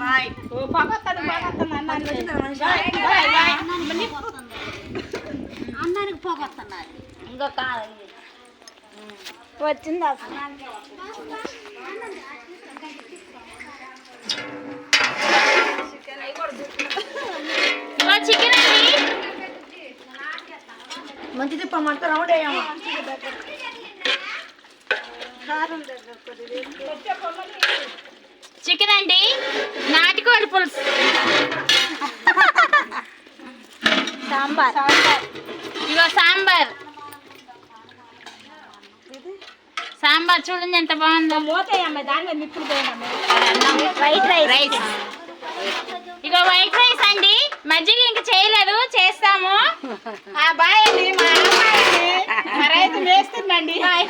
Bye ఓ పగొత్తాను అన్నాను అన్నానికి పోగొస్తున్నారు ఇంకో కాదు. వచ్చింది అసలు? చికెన్ మంచిది మొత్తం రౌండ్ వేయమ్మా. చికెన్ అండి? నాటికోడి పులుసు. సాంబార్. ఇగో సాంబార్. సాంబార్ చూడండి ఎంత బాగుందో. ఇగో వైట్ రైస్ అండి. మజ్జిగ ఇంక చేయలేదు చేస్తాము. ఆ బాయ్ అండి మా అమ్మాయి రైతు వేస్తుందండి బాయ్